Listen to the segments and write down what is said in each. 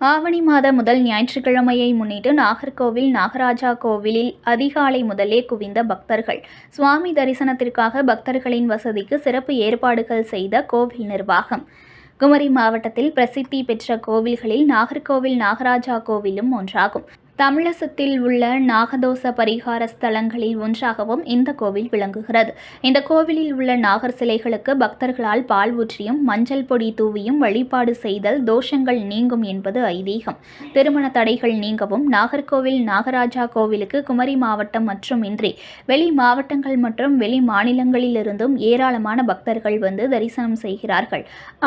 ஆவணி மாத முதல் ஞாயிற்றுக்கிழமையை முன்னிட்டு நாகர்கோவில் நாகராஜா கோவிலில் அதிகாலை முதலே குவிந்த பக்தர்கள். சுவாமி தரிசனத்திற்காக பக்தர்களின் வசதிக்கு சிறப்பு ஏற்பாடுகள் செய்த கோவில் நிர்வாகம். குமரி மாவட்டத்தில் பிரசித்தி பெற்ற கோவில்களில் நாகர்கோவில் நாகராஜா கோவிலும் ஒன்றாகும். தமிழசத்தில் உள்ள நாகதோஷ பரிகார ஸ்தலங்களில் ஒன்றாகவும் இந்த கோவில் விளங்குகிறது. இந்த கோவிலில் உள்ள நாகர் சிலைகளுக்கு பக்தர்களால் பால் ஊற்றியும் மஞ்சள் பொடி தூவியும் வழிபாடு செய்தல் தோஷங்கள் நீங்கும் என்பது ஐதீகம். திருமண தடைகள் நீங்கவும் நாகர்கோவில் நாகராஜா கோவிலுக்கு குமரி மாவட்டம் மட்டுமின்றி வெளி மாவட்டங்கள் மற்றும் வெளி மாநிலங்களிலிருந்தும் ஏராளமான பக்தர்கள் வந்து தரிசனம் செய்கிறார்கள்.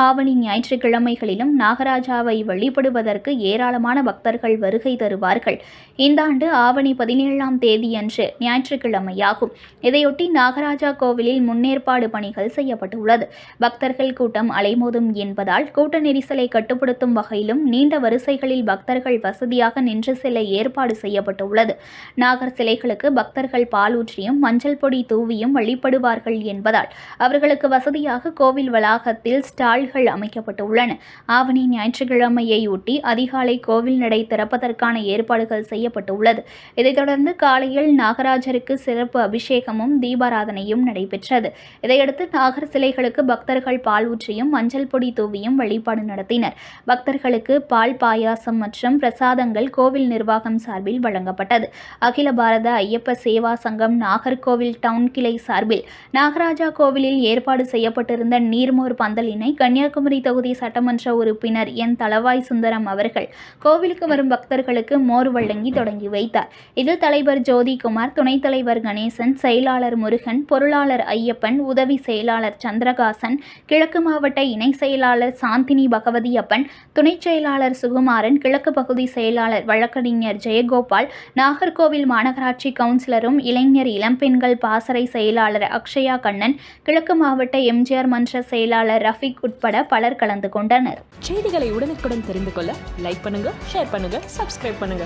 ஆவணி ஞாயிற்றுக்கிழமைகளிலும் நாகராஜாவை வழிபடுவதற்கு ஏராளமான பக்தர்கள் வருகை தருவார்கள். இந்த ஆண்டு ஆவணி பதினேழாம் தேதியன்று ஞாயிற்றுக்கிழமையாகும். இதையொட்டி நாகராஜா கோவிலில் முன்னேற்பாடு பணிகள் செய்யப்பட்டுள்ளது. பக்தர்கள் கூட்டம் அலைமோதும் என்பதால் கூட்ட நெரிசலை கட்டுப்படுத்தும் வகையிலும் நீண்ட வரிசைகளில் பக்தர்கள் வசதியாக நின்று செல்ல ஏற்பாடு செய்யப்பட்டுள்ளது. நாகர் சிலைகளுக்கு பக்தர்கள் பாலூற்றியும் மஞ்சள் பொடி தூவியும் வழிபடுவார்கள் என்பதால் அவர்களுக்கு வசதியாக கோவில் வளாகத்தில் ஸ்டால்கள் அமைக்கப்பட்டுள்ளன. ஆவணி ஞாயிற்றுக்கிழமையொட்டி அதிகாலை கோவில் நடை திறப்பதற்கான ஏற்பாடுகள் செய்யப்பட்டுள்ளது இதைத் தொடர்ந்து காலையில் நாகராஜருக்கு சிறப்பு அபிஷேகமும் தீபாராதனையும் நடைபெற்றது. இதையடுத்து நாகர் சிலைகளுக்கு பக்தர்கள் பால் ஊற்றியும் மஞ்சள் பொடி தூவியும் வழிபாடு நடத்தினர். பக்தர்களுக்கு பால் பாயாசம் மற்றும் பிரசாதங்கள் கோவில் நிர்வாகம் சார்பில் வழங்கப்பட்டது. அகில பாரத ஐயப்ப சேவா சங்கம் நாகர்கோவில் டவுன் கிளை சார்பில் நாகராஜா கோவிலில் ஏற்பாடு செய்யப்பட்டிருந்த நீர்மோர் பந்தலினை கன்னியாகுமரி தொகுதி சட்டமன்ற உறுப்பினர் என் தளவாய் சுந்தரம் அவர்கள் கோவிலுக்கு வரும் பக்தர்களுக்கு மோர் வழங்கி தொடங்கி வைத்தார். இதில் தலைவர் ஜோதிகுமார் துணைத் தலைவர் கணேசன் செயலாளர் முருகன் பொருளாளர் ஐயப்பன் உதவி செயலாளர் சந்திரகாசன் கிழக்கு மாவட்ட இணை செயலாளர் சாந்தினி பகவதியப்பன் துணைச் செயலாளர் சுகுமாரன் கிழக்கு பகுதி செயலாளர் வழக்கறிஞர் ஜெயகோபால் நாகர்கோவில் மாநகராட்சி கவுன்சிலரும் இளைஞர் இளம்பெண்கள் பாசறை செயலாளர் அக்ஷயா கண்ணன் கிழக்கு மாவட்ட எம்ஜிஆர் மன்ற செயலாளர் ரஃபிக் உட்பட பலர் கலந்து கொண்டனர். செய்திகளை உடனுக்குடன் தெரிந்து கொள்ள லைக் பண்ணுங்க ஷேர் பண்ணுங்க சப்ஸ்கிரைப் பண்ணுங்க.